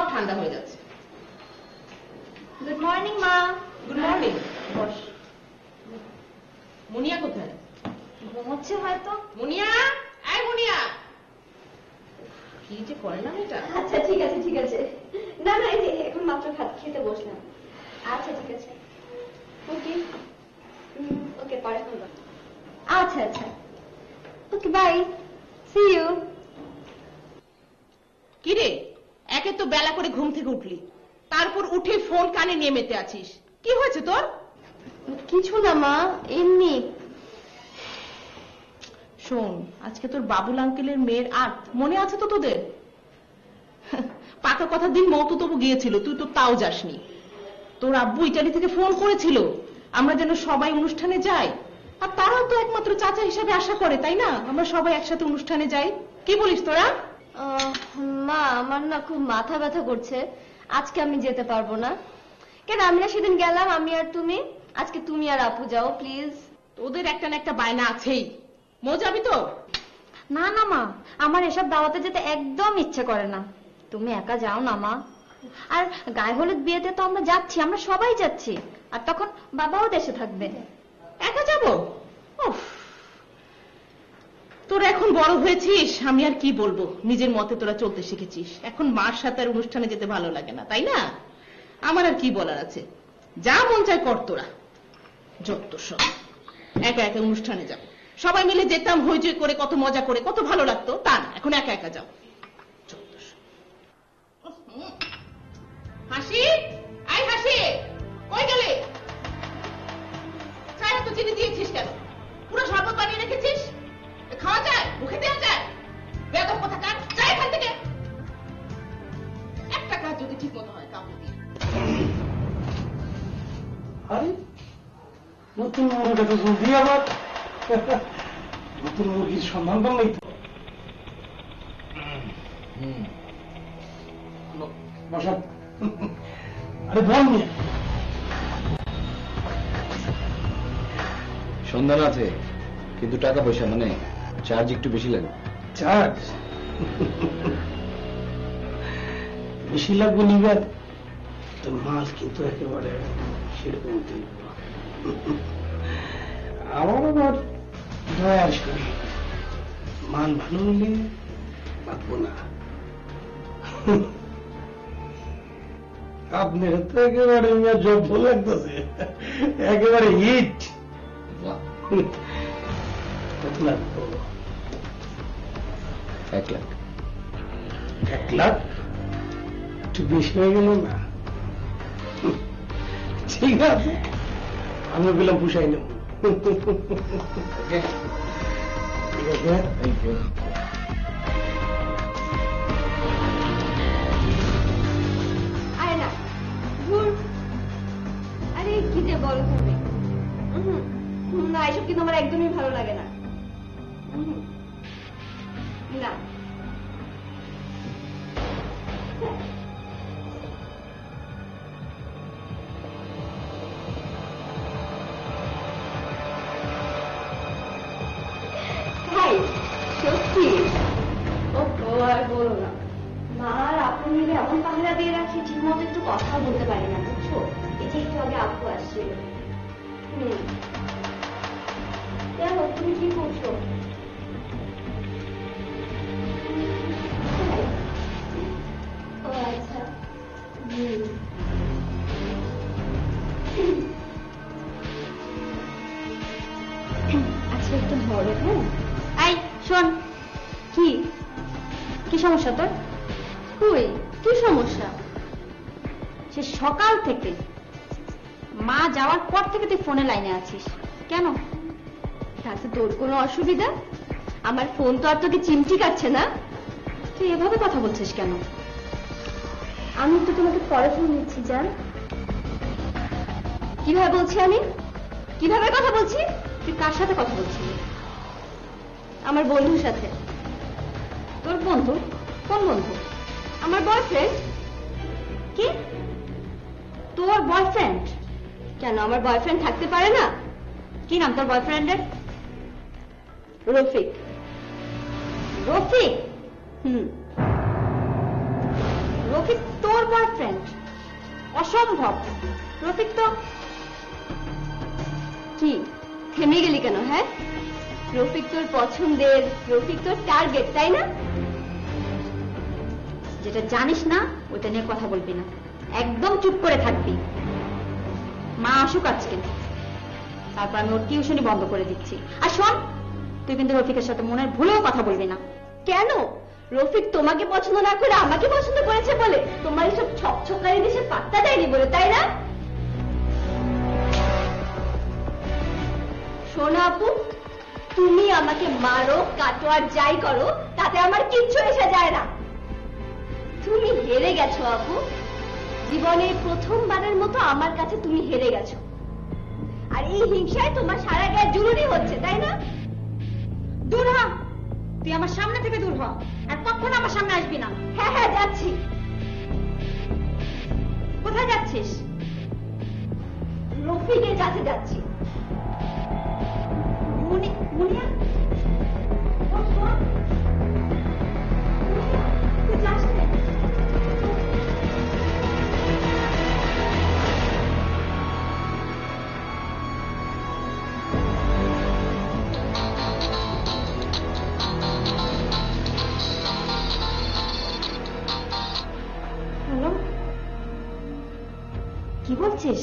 সব ঠান্ডা হয়ে যাচ্ছে। গুড মর্নিং মা। Good morning boss. মুনিয়া কোথায়? ঘুমোচ্ছে হয়তো। মুনিয়া? মুনিয়া! কি যে করে না এটা আচ্ছা ঠিক আছে ঠিক আছে। না না এই এখন মাত্র ভাত খেতে বসলাম। আচ্ছা ঠিক আছে। ওকে। ওকে পরে ফোন আচ্ছা আচ্ছা। Okay bye. সি ইউ কি রে? একে তো বেলা করে ঘুম থেকে উঠলি। তারপর উঠে ফোন কানে নিয়ে মেতে আছিস। কি হয়েছে তোর? কিছু না মা এমনি। শোন আজকে তোর বাবুল আঙ্কেলের মেয়ের আর্ট মনে আছে তো তোদের? পাকা কথা দিন মতো তবু গিয়েছিল তুই তো তাও যাসনি। তোর আব্বু ইটালি থেকে ফোন করেছিল আমরা যেন সবাই অনুষ্ঠানে যাই। আর তারাও তো একমাত্র চাচা হিসাবে আশা করে তাই না? আমরা সবাই একসাথে অনুষ্ঠানে যাই। কি বলিস তোরা? মা আমার না খুব মাথা ব্যথা করছে। আজকে আমি যেতে পারব না। কেন আমি না সেদিন গেলাম আমি আর তুমি। আজকে তুমি আর আপু যাও প্লিজ। তোদের একটা না একটা বায়না আছেই। মজাবি তো? না না মা আমার এসব দাওয়াতে যেতে একদম ইচ্ছে করে না। তুমি একা যাও না মা। আর গায়ে হলুদ বিয়েতে তো আমরা যাচ্ছি আমরা সবাই যাচ্ছি। আর তখন বাবাও দেশে থাকবে। একা যাব? উফ। তোরা এখন বড় হয়েছিস, আমি আর কি বলব? নিজের মতে তোরা চলতে শিখেছিস। এখন মার সাথে অনুষ্ঠানে যেতে ভালো লাগে না, তাই না? আমার আর কি বলার আছে? যা মন চায় কর তোরা। যত সব। একা একা অনুষ্ঠানে যাও সবাই মিলে যেতাম, হইচই করে, কত মজা করে, কত ভালো লাগতো। তা না, এখন একা একা যাও। হাসি? আরে নতুন মুরগিটা তো জলদি আবার। নতুন মুরগির সন্ধান পাই তো। আরে বল নিয়ে। সন্ধান আছে কিন্তু টাকা পয়সা মানে চার্জ একটু বেশি লাগে চার্জ বেশি লাগবে নিবার তো মাল কিন্তু একেবারে সেরকম দিব আমার আবার দয়ার শরীর মাল ভালো হলে বাঁধবো না। আপনার তো একেবারে জব্দ লাগতেছে। একেবারে হিট। কত লাগতো এক লাখ। এক লাখ? একটু বেশি হয়ে গেল না? ঠিক আছে। আমি বললাম পুষাই নেব। ঠিক আছে থ্যাংক ইউ আরে না ধুর। আরে কি যে বল তুমি। না এসব কিন্তু আমার একদমই ভালো লাগে না। সে সকাল থেকে মা যাওয়ার পর থেকে তুই ফোনে লাইনে আছিস। কেন? তাতে তোর কোনো অসুবিধা? আমার ফোন তো আর তোকে চিমটি কাটছে না। তুই এভাবে কথা বলছিস কেন? আমি তো তোমাকে পরে ফোন দিচ্ছি জান। কীভাবে বলছি আমি? কীভাবে কথা বলছি? তুই কার সাথে কথা বলছিস? আমার বন্ধুর সাথে। তোর বন্ধু? কোন বন্ধু? আমার বয়ফ্রেন্ড কি? তোর বয়ফ্রেন্ড কেন, আমার বয়ফ্রেন্ড থাকতে পারে না? কি নাম তোর বয়ফ্রেন্ডের রফিক। রফিক? হুম। রফিক তোর বয়ফ্রেন্ড অসম্ভব। রফিক তো কি? থেমে গেলি কেন হ্যাঁ? রফিক তোর পছন্দের, রফিক তোর টার্গেট তাই না? যেটা জানিস না ওটা নিয়ে কথা বলবি না। একদম চুপ করে থাকবি। মা আসুক আজকে। তারপর আমি ওর টিউশনই বন্ধ করে দিচ্ছি। আর শোন, তুই কিন্তু রফিকের সাথে মনের ভুলেও কথা বলবি না। কেন? রফিক তোমাকে পছন্দ না করে আমাকে পছন্দ করেছে বলে তোমার এসব ছকছকারি দেশে পাত্তা দেয়নি বলে, তাই না? শোনো আপু, তুমি আমাকে মারো, কাটো আর যাই করো, তাতে আমার কিচ্ছু এসে যায় না। তুমি হেরে গেছো আপু। জীবনের প্রথমবারের মতো আমার কাছে তুমি হেরে গেছো। আর এই হিংসায় তোমার সারা গায়ে জরুরি হচ্ছে তাই না? দূর হ। তুই আমার সামনে থেকে দূর হ। আর কখনো আমার সামনে আসবি না। হ্যাঁ হ্যাঁ যাচ্ছি। কোথায় যাচ্ছিস? রফিকের কাছে যাচ্ছি। মুনি মুনিয়া? কি বলছিস?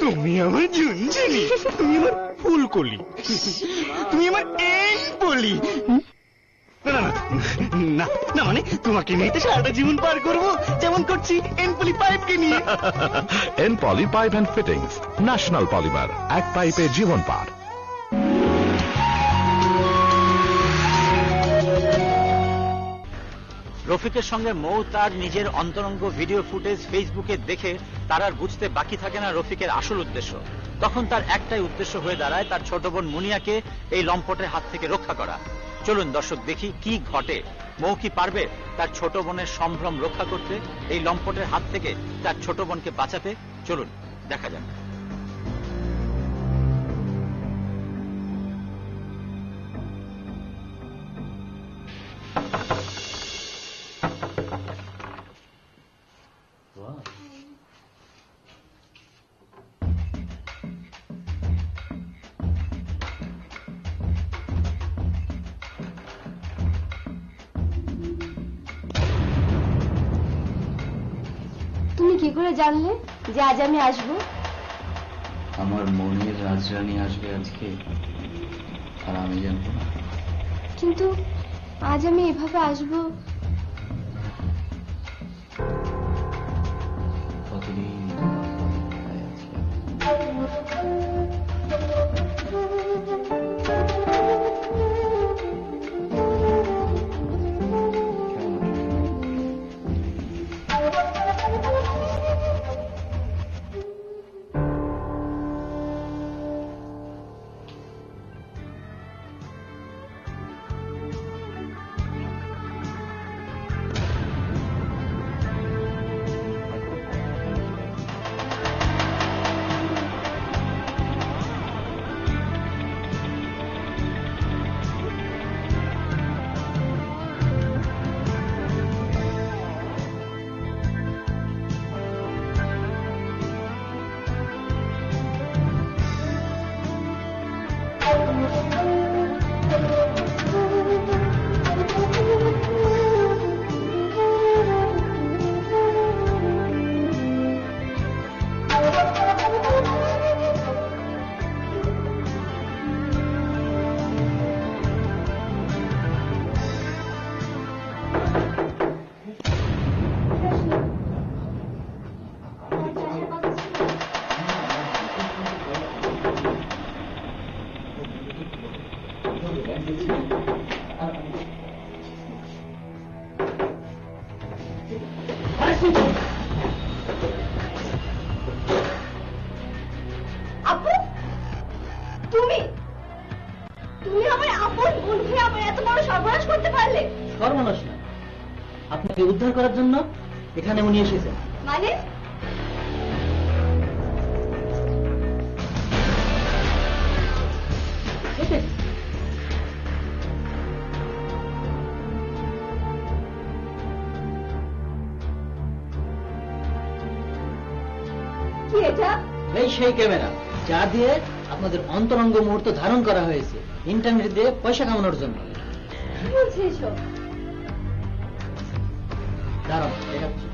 তুমি আমার ঝুনঝুনি তুমি আমার ফুলকলি তুমি আমার এই বলি না না মানে তোমাকে নিয়ে তো সারাটা জীবন পার করব। যেমন করছি এনপলি পাইপকে নিয়ে। N poly pipe and fittings National Polymer এক পাইপে জীবন পার। রফিকের সঙ্গে মৌ তার নিজের অন্তরঙ্গ ভিডিও ফুটেজ ফেসবুকে দেখে তার আর বুঝতে বাকি থাকে না রফিকের আসল উদ্দেশ্য। তখন তার একটাই উদ্দেশ্য হয়ে দাঁড়ায় তার ছোট বোন মুনিয়াকে এই লম্পটের হাত থেকে রক্ষা করা। চলুন দর্শক দেখি কি ঘটে। মৌ কি পারবে তার ছোট বোনের সম্ভ্রম রক্ষা করতে, এই লম্পটের হাত থেকে তার ছোট বোনকে বাঁচাতে? চলুন, দেখা যাক। তুমি কি জানলে যে আজ আমি আসব। আমার মনের রাজরানী আসবে আজকে আর আমি জানব না। কিন্তু আজ আমি এভাবে আসব তুমি? তুমি আমার আপন বোনকে আমার এত বড় সর্বনাশ করতে পারলে? সর্বনাশ না। আপনাকে উদ্ধার করার জন্য এখানে উনি এসেছেন। মানে? কি এটা? এই সেই ক্যামেরা যা দিয়ে আপনাদের অন্তরঙ্গ মুহূর্ত ধারণ করা হয়েছে। ইন্টারনেট দিয়ে পয়সা কামানোর জন্য। দাঁড়ান দেখাচ্ছি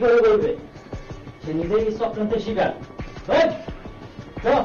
করে বলবে সে নিজেই এই চক্রান্তের শিকার এই, চলো।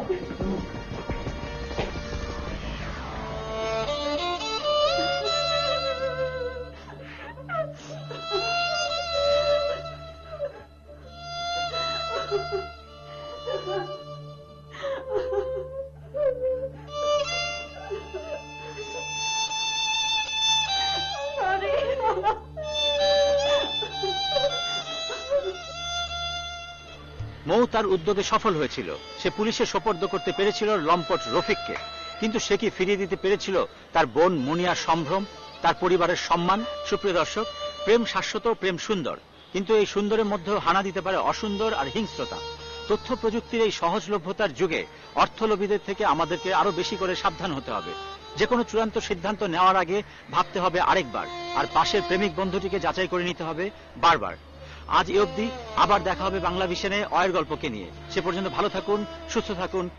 মৌ তার উদ্যোগে সফল হয়েছিল। সে পুলিশে সোপর্দ করতে পেরেছিল লম্পট রফিককে। কিন্তু সে কি ফিরিয়ে দিতে পেরেছিল তার বোন মুনিয়ার সম্ভ্রম, তার পরিবারের সম্মান? সুপ্রিয় দর্শক, প্রেম শাশ্বত প্রেম সুন্দর। কিন্তু এই সুন্দরের মধ্যেও হানা দিতে পারে অসুন্দর আর হিংস্রতা। তথ্য প্রযুক্তির এই সহজলভ্যতার যুগে অর্থলোভীদের থেকে আমাদেরকে আরও বেশি করে সাবধান হতে হবে। যে কোনো চূড়ান্ত সিদ্ধান্ত নেওয়ার আগে ভাবতে হবে আরেকবার। আর পাশের প্রেমিক বন্ধুটিকে যাচাই করে নিতে হবে বারবার। আজ এ অবধি আবার দেখা হবে বাংলা ভিশনে, অয়ের গল্পকে নিয়ে। সে পর্যন্ত ভালো থাকুন, সুস্থ থাকুন